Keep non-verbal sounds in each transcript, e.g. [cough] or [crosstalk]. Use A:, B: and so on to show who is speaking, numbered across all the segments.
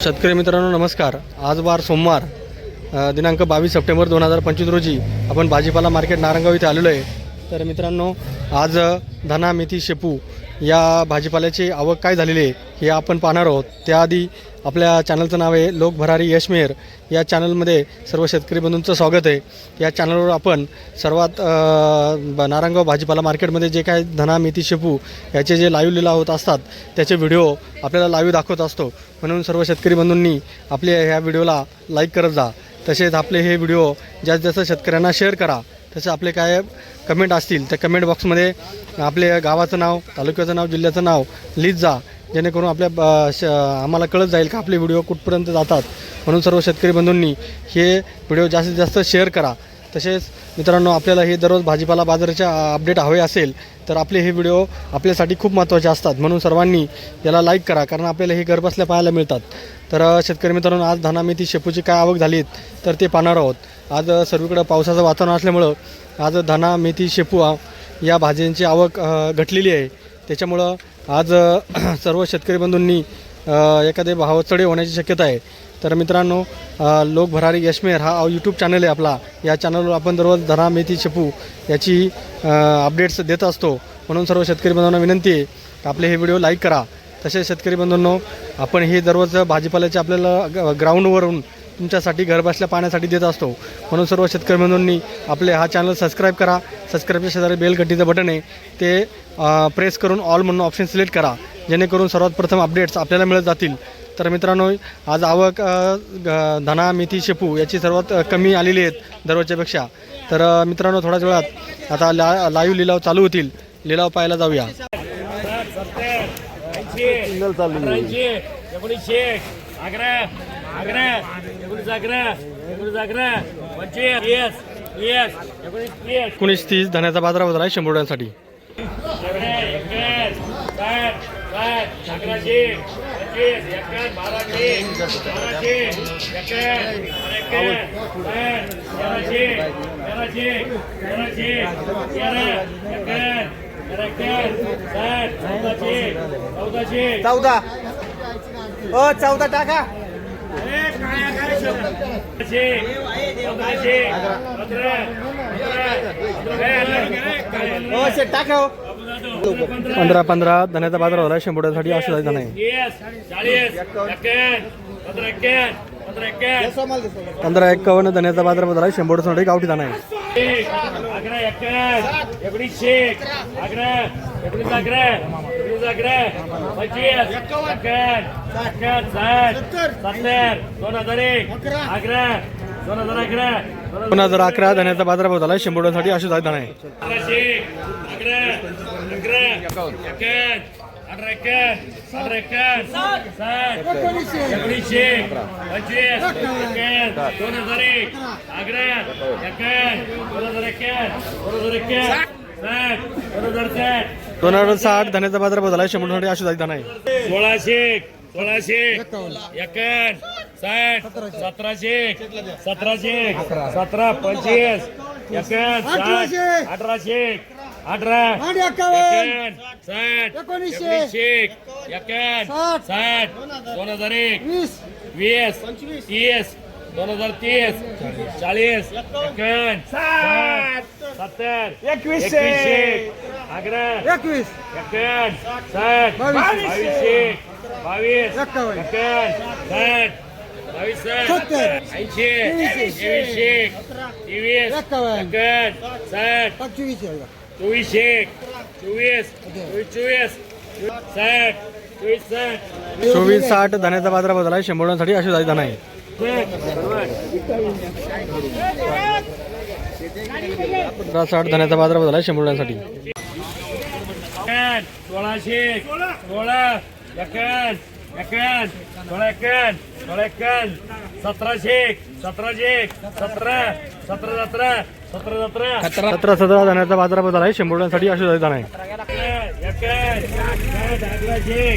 A: शेतकरी मित्रांनो नमस्कार. आज वार सोमवार दिनांक बावीस सप्टेंबर दोन हजार पंचवीस रोजी आपण भाजीपाला मार्केट नारंगाव इथे आलेलो आहे. तर मित्रांनो आज धना मेथी शेपू या भाजीपाल्याची आवक काय झालेली आहे हे आपण पाहणार आहोत. त्याआधी आपल्या चॅनलचं नाव आहे लोकभरारी यशमेर यश मेहर. या चॅनलमध्ये सर्व शेतकरी बंधूंचं स्वागत आहे. या चॅनलवर आपण सर्वात अ, भाजीपाला मार्केटमध्ये जे काय धना मेथी शेपू याचे जे लाईव्ह लिला होत असतात त्याचे व्हिडिओ आपल्याला लाईव्ह दाखवत असतो. म्हणून सर्व शेतकरी बंधूंनी आपल्या ह्या व्हिडिओला लाईक करत जा. तसेच आपले हे व्हिडिओ जास्तीत जास्त शेतकऱ्यांना शेअर करा. तसे आपले काय कमेंट असतील त्या कमेंट बॉक्समध्ये आपले गावाचं नाव तालुक्याचं नाव जिल्ह्याचं नाव लिहित जा. जेणेकरून आपल्या श आम्हाला कळत जाईल का आपले व्हिडिओ कुठपर्यंत जातात. म्हणून सर्व शेतकरी बंधूंनी हे व्हिडिओ जास्तीत जास्त शेअर करा. तसेच मित्रांनो आपल्याला हे दररोज भाजीपाला बाजाराच्या अपडेट हवे असेल तर आपले हे व्हिडिओ आपल्यासाठी खूप महत्त्वाचे असतात. म्हणून सर्वांनी याला लाईक करा कारण आपल्याला हे घरबसल्या पाहायला मिळतात. तर शेतकरी मित्रांनो आज धना मेथी शेपूची काय आवक झाली तर ते पाहणार आहोत. आज सर्वीकडं पावसाचं वातावरण असल्यामुळं आज धना मेथी शेपू या भाज्यांची आवक घटलेली आहे. त्याच्यामुळं आज [clears throat] सर्व शेतकरी बंधूंनी एखादे भाव चढे होण्याची शक्यता आहे. तर मित्रांनो लोक भरारी यशमेर हा यूट्यूब चॅनल आहे आपला. या चॅनलवर आपण दररोज धरा मेथी शेपू याची अपडेट्स देत असतो. म्हणून सर्व शेतकरी बंधूंना विनंती आहे की आपले हे व्हिडिओ लाईक करा. तसेच शेतकरी बंधूंनो आपण हे दररोज भाजीपाल्याचे आपल्याला ग- ग्राउंडवरून तुमच्यासाठी घरबसल्या पाण्यासाठी देत असतो. म्हणून सर्व शेतकरी बंधूंनी आपले हा चॅनल सबस्क्राईब करा. सबस्क्राईबच्या शेजारी बेल घंटीचं बटन आहे. ते प्रेस करून ऑल म्हणून ऑप्शन सिलेक्ट करा. जेणेकरून सर्वात प्रथम अपडेट्स आपल्याला मिळत जातील. तर मित्रांनो आज आवक धना मेथी शेपू याची सर्वात कमी आलेली आहेत दररोजच्यापेक्षा. तर मित्रांनो थोड्याच वेळात आता ला लाईव्ह लिलाव चालू होतील. लिलाव पाहायला जाऊया.
B: एकोणीस तीस
A: धन्याचा बाजार होत आहे शंभरड्यांसाठी
B: अकरा एकावन्न साठ साठ अकराशे पंचवीस एकावन्न बाराशे बाराशे तेराशे तेराशे तेराशे तेरा चौदाशे चौदाशे
C: चौदा ओ चौदा टाका टाका हो.
A: पंधरा पंधरा धन्याचा बाजार आहे शंभरड्यांसाठी असं जायचं नाही
B: पंधरा
A: एक्कावन्न धन्याचा बाजार आहे शंभरड्यांसाठी गावठी जाणं आहे.
B: एक, अकरा एक्क्याण्णव एकोणीसशे अकरा एकोणीस अकरा एकोणीस अकरा पंचवीस एक्क्याण्णव एक्क्याण्णव साठ सत्तर दोन हजार अकरा
A: धन्याचा बाजार आहे शंभरड्यांसाठी असं जायचं नाही
B: अकराशे अकरा अकरा एक्क्याण्णव अठरा एक्क्याण्णव अठरा एक्क्याण्णव साठ एकोणीसशे पंचवीस एक्क्याण्णव दोन हजार एक अकरा दोन हजार एक दोन हजार एक साठ दोन हजार साठ
A: दोन हजार साठ धन्याचा बाजार बदल आहे शंभरसाठी असं नाही
B: सोळाशे सोळाशे एक्क्याण्णव साठ सतराशे सतराशे सतरा पंचवीस एक्क्याण्णव साठ अठराशे अठरा
C: आणि एक्कावन्न.
B: साठ
C: एकोणीसशे.
B: एकोणीसशे एक्क्याण्णव
C: साठ.
B: दोन हजार एक
C: वीस
B: वीस तीस दोन हजार तीस चाळीस एक्क्याण्णव साठ सत्तर
C: एकवीसशे.
B: अकरा
C: एकवीस
B: एक्क्याण्णव साठ
C: बावीस.
B: बावीसशे बावीस
C: एक्कावन्न.
B: एक्क्याण्णव साठ बावीस
C: सत्तर.
B: ऐंशी
C: तेवीसशे.
B: तेवीस
C: एक्कावन्न.
B: साठ
C: पंचवीस आहे.
B: चोवीसशे चोवीस चोवीस चोवीस साठ चोवीस साठ
A: चोवीस साठ धन्याचा बाजार आहे. शंभरड्यांसाठी असं जायचं नाही पंधरा साठ धन्याचा बाजार शंभरड्यांसाठी
B: एक्क्याण्णव सोळाशे सोळा एक्क्याण्णव एक्क्याण्णव सोळा एक्क्याण्णव सोळा एक्क्याण्णव सतराशे सतराशे सतरा सतरा सतरा. सतरा सतरा.
A: धन्याचा बाजार होत आहे. शंभरड्यांसाठी असं जायचं नाही
B: अकराशे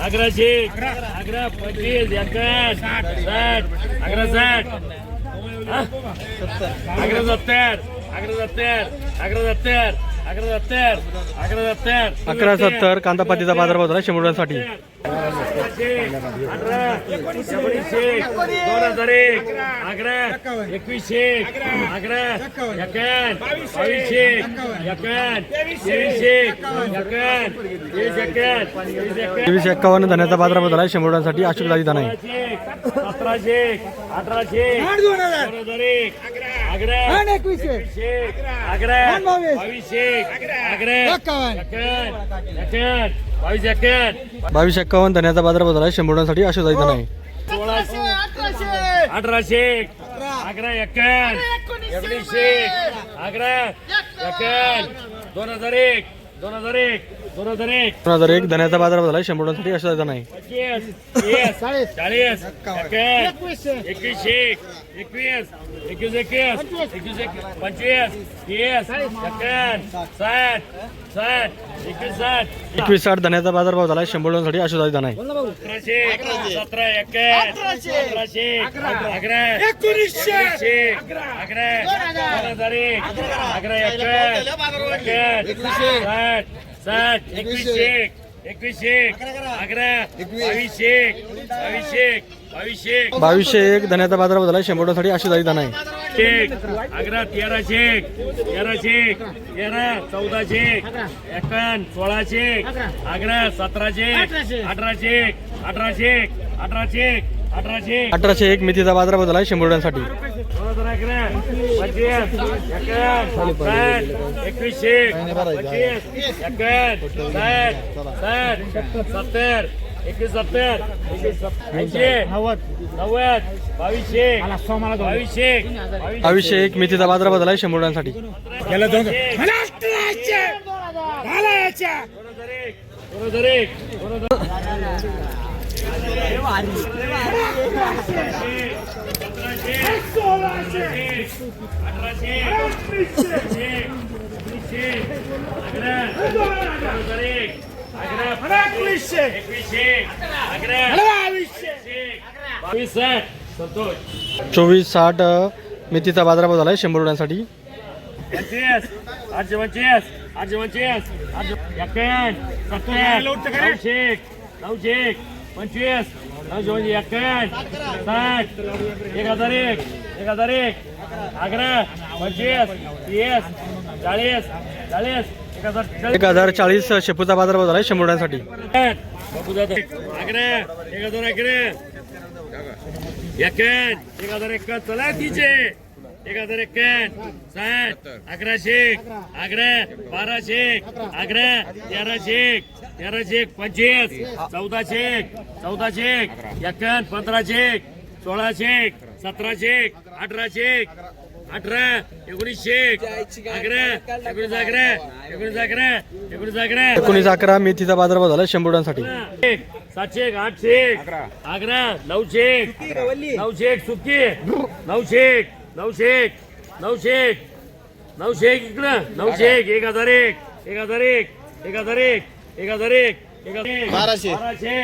B: अकराशे अकरा पंचवीस एकावन्न साठ. अकरा साठ? अकरा सत्तर. अकरा सत्तर. अकरा सत्तर. अकरा सत्तर
A: कांदा पातीचा झाला रुपयांसाठी
B: अठराशे अठरा एकोणीसशे दोन हजार एक अकरा एकवीसशे अकरा एकावन्न बावीसशे एकावन्न तेवीसशे एकावन्न तेवीस
A: एक्कावन्न धन्याचा बाजारभाव झाला शंभर रुपयांसाठी अशोक दादी धना आहे
B: सतराशे अठराशे दोन हजार एक
C: एकवीसशे बावीस.
B: बावीस
A: एक्कावन्न धन्याचा बाजारभाव झाला शंभर रुपयांसाठी अशोक दादी धना आहे
B: सोळाशे अठराशे. अकरा एकावन्न एकोणीसशे. अकरा एकावन्न दोन हजार एक दोन हजार एक. दोन हजार एक
A: दोन हजार एक धन्याचा बाजारभाव झाला शंभर आहे
B: पंचवीस तीस चाळीस एकवीसशे एकवीस एकवीस एकवीस एकवीस एक पंचवीस तीस साठ साठ एकवीस साठ.
A: एकवीस साठ धन्याचा बाजारभाव झाला शंभर अशोक दादी धना आहे
B: अकराशे सतरा एकावन्न अकराशे अकरा. एकोणीसशे. अकरा. दोन हजार एक अकरा. साठ साठ एकवीसशे एकवीसशे अकरा बावीसशे बावीसशे बावीसशे
A: बावीसशे एक धन्याचा बाजारभाव झाला शंभर रुपयांसाठी अशोक दादी धना आहे.
B: शेक अकरा तेराशे तेराशे तेरा चौदाशे एकावन्न सोळाशे अकरा सतराशे अठराशे. अठराशे अठराशे अठराशे
A: अठराशे. एक मेथीचा बाजारभाव झाला शंभर रुपयांसाठी
B: दोन एकवीसशे सत्तर एकवीस सत्तर नव्वद नव्वद बावीसशे बावीसशे बावीसशे
A: बावीसशे एक मेथीचा बाजारभाव झाला शंभर रुपयांसाठी
B: संतोष
A: चोवीस साठ मेथीचा बाजारभाव झाला शंभर रुपयांसाठी.
B: पंचवीस आठशे पंचवीस आठशे पंचवीस आठशे एक्क्याण्णव सत्तर नऊशे नऊशे पंचवीस म्हणजे एक्क्याण्णव साठ एक हजार एक एक हजार एक अकरा पंचवीस तीस चाळीस चाळीस एक हजार चाळीस.
A: एक हजार चाळीस शेपूचा बाजारभाव झाला शंभर रुपयांसाठी
B: बघू जातो अकरा एक हजार अकरा एक हजार एक्कावन्न चला तिचे. एक हजार एक्याण्णव साठ अकराशे अकरा बाराशे अकरा तेराशे तेराशे पंचवीस चौदाशे चौदाशे एक्याण्णव पंधराशे सोळाशे सतराशे अठराशे अठरा एकोणीसशे अकरा एकोणीस अकरा एकोणीस अकरा एकोणीस अकरा.
A: एकोणीस अकरा मेथीचा बाजारभाव झाला शंभर रुपयांसाठी
B: एक, सातशे एक, आठशे एक, अकरा नऊशे एक, नऊशे एक सुट्टी नऊशे एक, नऊशे एक, नऊशे एक, नऊशे एक इकडं नऊशे एक एक हजार एक एक हजार एक एक हजार एक एक हजार एक एक हजार एक
C: बाराशे.
B: बाराशे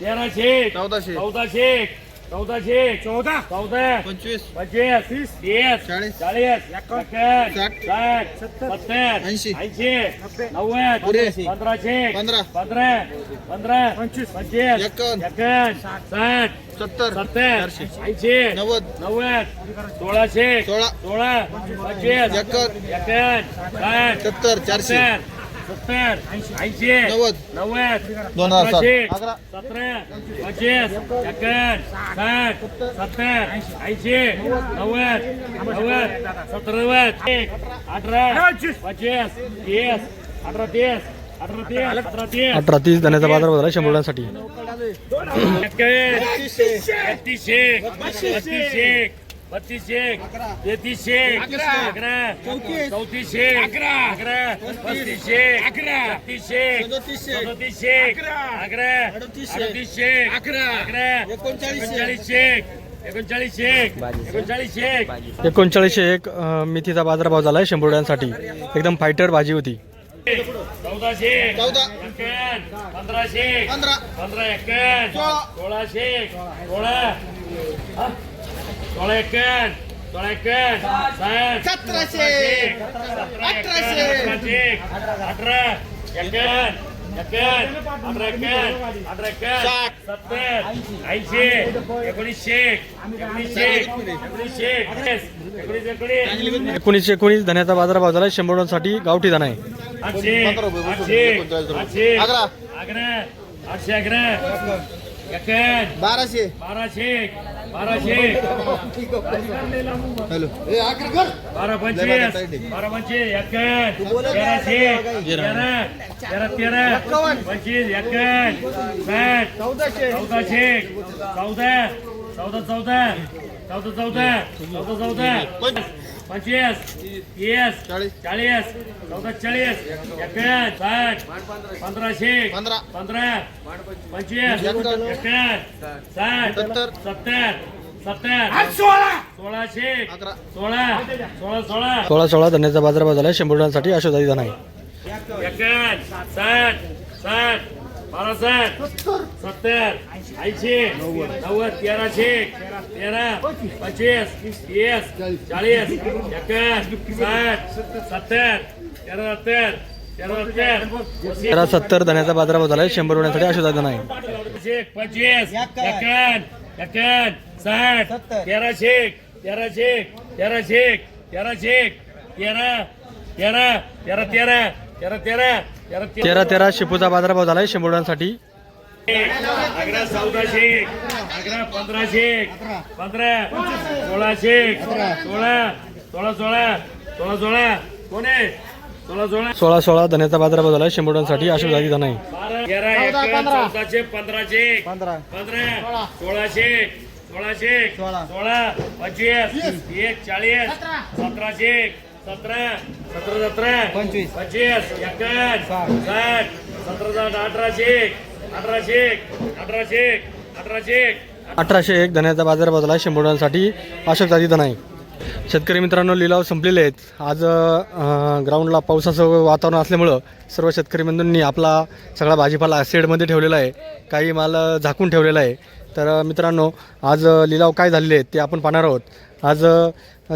B: तेराशे
C: चौदाशे.
B: चौदाशे एक, चौदाशे चौदा चौदा
C: पंचवीस
B: पंचवीस तीस
C: चाळीस.
B: चाळीस एकावन्न
C: साठ.
B: साठ सत्तर
C: ऐंशी.
B: ऐंशी नव्वद. पंधराशे
C: पंधरा.
B: पंधरा पंधरा पंचवीस पंचवीस
C: एकावन्न.
B: एकावन्न साठ
C: सत्तर
B: सत्तर. ऐंशी
C: नव्वद.
B: नव्वद सोळाशे
C: सोळा.
B: सोळा पंचवीस
C: एकावन्न.
B: एकावन्न साठ
C: सत्तर चारशे
B: सत्तर ऐंशी
C: नव्वद.
B: नव्वद
C: दोन हजार.
B: सतरा पंचवीस एकावन्न साठ सत्तर ऐंशी नव्वद नव्वद सतरावद एक अठरा पंचवीस तीस अठरा तीस अठरा तीस अठरा तीस
A: अठरा तीस धन्याचा बाजारभाव झाला शंभर रुपयांसाठी
B: बत्तीसशे बत्तीसशे बत्तीसशे तेहतीसशे अकरा. अकरा. अकरा. पस्तीसशे अकरा. छत्तीसशे सदतीसशे अकरा अडतीसशे अकरा. अकरा. एकोणचाळीसशे एकोणचाळीसशे एकोणचाळीसशे
A: एकोणचाळीसशे एक अ, मेथीचा बाजारभाव झाला शंभर रुपयांसाठी एकदम फायटर भाजी होती.
B: चौदाशे
C: चौदा.
B: पंधराशे
C: पंधरा.
B: पंधरा एक्क्याण्णव. सोळाशे सोळा. हा? सोळा एक्क्याण्णव सोळा एक्क्याण्णव साठ
C: सतराशे अठराशे
B: अठरा एक्क्याण्णव ऐंशी एकोणीसशे एकोणीसशे एकोणीस
A: धन्याचा बाजार भाव झाला. शंभरांसाठी गावठी धन आहे.
C: बाराशे.
B: बाराशे. बाराशे.
C: हॅलो.
B: बारा पंचवीस. बारा पंचवीस एकावन्न तेराशे तेरा तेरा तेरा पंचवीस एकावन्न साठ.
C: चौदाशे.
B: चौदाशे चौदा. चौदा चौदा. चौदा चौदा. चौदा चौदा. पंचवीस तीस
C: चाळीस.
B: चाळीस चौदा चाळीस एकावन्न साठ पंधराशे
C: पंधरा.
B: पंधरा पंचवीस.
C: एकावन्न
B: साठ
C: सत्तर.
B: सत्तर सत्तर सोळाशे. सोळा सोळा सोळा
A: सोळा सोळा धन्याचा बाजारभाव झाला शंभर रुपयांसाठी अशोधाई धना आहे
B: साठ साठ बारा साठ सत्तर. ऐंशी. नव्वद. तेराशे. तेरा. पंचवीस तीस. चाळीस. एकावन्न साठ. सत्तर. तेरा सत्तर तेरा सत्तर
A: तेरा सत्तर धन्याचा बाजारभाव झाला शंभर रुपयांसाठी अशोधाई धना आहे
B: पंचवीस एकावन्न. एकावन्न. साठ. तेराशे तेराशे तेराशे तेराशे तेरा तेरा. तेरा. तेरा तेरा. तेरा तेरा
A: तेरा तेरा. शेपूचा बाजारभाव झाला शंभर रुपयांसाठी
B: अकरा चौदाशे अकरा पंधराशे पंधरा सोळाशे सोळा सोळा सोळा सोळा सोळा. कोण आहे? सोळा सोळा.
A: सोळा सोळा धन्याचा बाजारभाव झाला शंभर रुपयांसाठी अशोधाई धना आहे.
B: बारा तेरा एकावन्न चौदाशे पंधराशे
C: पंधरा.
B: पंधरा सोळाशे सोळाशे
C: सोळा.
B: सोळा पंचवीस. एक चाळीस. सतराशे सतरा सतरा सतरा
C: पंचवीस.
B: पंचवीस एकावन्न साठ. सतरा साठ अठराशे अठराशे अठराशे अठराशे
A: अठराशे एक धन्याचा बाजारभाव झाला शंभर रुपयांसाठी अशोक धना आहे शेतकरी मित्रांनो लिलाव संपलेले आहेत. आज ग्राउंडला पावसाचं वातावरण असल्यामुळं सर्व शेतकरी बंधूंनी आपला सगळा भाजीपाला शेडमध्ये ठेवलेला आहे. काही माल झाकून ठेवलेला आहे. तर मित्रांनो आज लिलाव काय झालेले आहेत ते आपण पाहणार आहोत. आज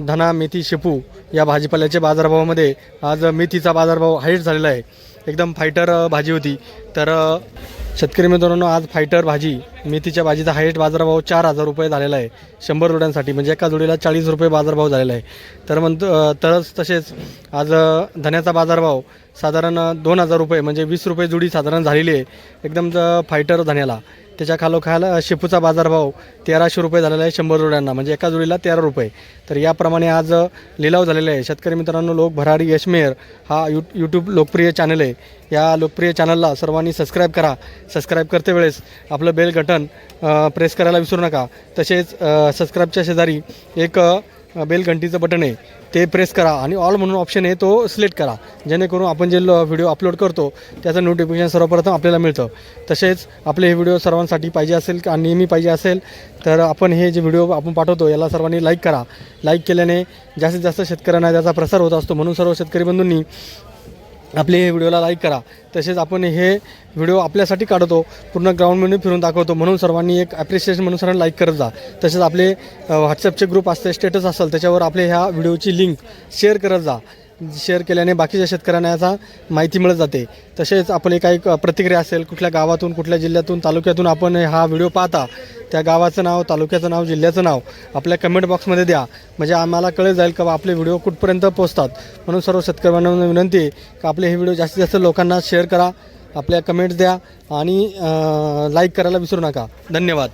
A: धना मेथी शेपू या भाजीपाल्याच्या बाजारभावामध्ये आज मेथीचा बाजारभाव हाईट झालेला आहे. एकदम फायटर भाजी होती. तर शेतकरी मित्रांनो आज फायटर भाजी मेथीच्या भाजीचा हाईट बाजारभाव चार हजार रुपये झालेला आहे. शंभर जोड्यांसाठी म्हणजे एका जोडीला चाळीस रुपये बाजारभाव झालेला आहे. तर म्हणतो तरच तसेच आज धन्याचा बाजारभाव साधारण दोन हजार रुपये म्हणजे वीस रुपये जोडी साधारण झालेली आहे. एकदम फायटर धन्याला. त्याच्या खालोखाल शेपूचा बाजारभाव तेराशे रुपये झालेला आहे शंभर जोड्यांना. म्हणजे एका जोडीला तेरा रुपये. तर याप्रमाणे आज लिलाव झालेले आहे. शेतकरी मित्रांनो लोक भराडी यशमेर हा यू यूट्यूब लोकप्रिय चॅनल आहे. या लोकप्रिय चॅनलला सर्वांनी सबस्क्राईब करा. सबस्क्राईब करते वेळेस आपलं बेल बटन प्रेस करायला विसरू नका. तसेच सबस्क्राईबच्या शेजारी एक बेल घंटीचं बटन आहे. ते प्रेस करा आणि ऑल म्हणून ऑप्शन आहे तो सिलेक्ट करा. जेणेकरून आपण जे ल- व्हिडिओ अपलोड करतो त्याचं नोटिफिकेशन सर्वप्रथम आपल्याला मिळतं. तसेच आपले हे व्हिडिओ सर्वांसाठी पाहिजे असेल का नेहमी पाहिजे असेल तर आपण हे जे व्हिडिओ आपण पाठवतो याला सर्वांनी लाईक करा. लाईक केल्याने जास्तीत जास्त शेतकऱ्यांना त्याचा प्रसार होत असतो. म्हणून सर्व शेतकरी बंधूंनी आपले हे व्हिडिओला लाईक करा. तसेच आपण हे व्हिडिओ आपल्यासाठी काढतो पूर्ण ग्राउंडमध्ये फिरून दाखवतो. म्हणून सर्वांनी एक ॲप्रिसिएशन म्हणून सर्वांनी लाईक करत जा. तसेच आपले व्हॉट्सअपचे ग्रुप असते स्टेटस असेल त्याच्यावर आपले ह्या व्हिडिओची लिंक शेअर करत जा. शेअर केल्याने बाकीच्या शेतकऱ्यांना याचा माहिती मिळत जाते. तसेच आपली काही प्रतिक्रिया असेल कुठल्या गावातून कुठल्या जिल्ह्यातून तालुक्यातून आपण हा व्हिडिओ पाहता त्या गावाचं नाव तालुक्याचं नाव जिल्ह्याचं नाव आपल्या कमेंट बॉक्समध्ये द्या. म्हणजे आम्हाला कळत जाईल का आपले व्हिडिओ कुठपर्यंत पोहोचतात. म्हणून सर्व शेतकऱ्यांना विनंती का आपले हे व्हिडिओ जास्तीत जास्त लोकांना शेअर करा आपल्या कमेंट्स द्या आणि लाईक करायला विसरू नका. धन्यवाद.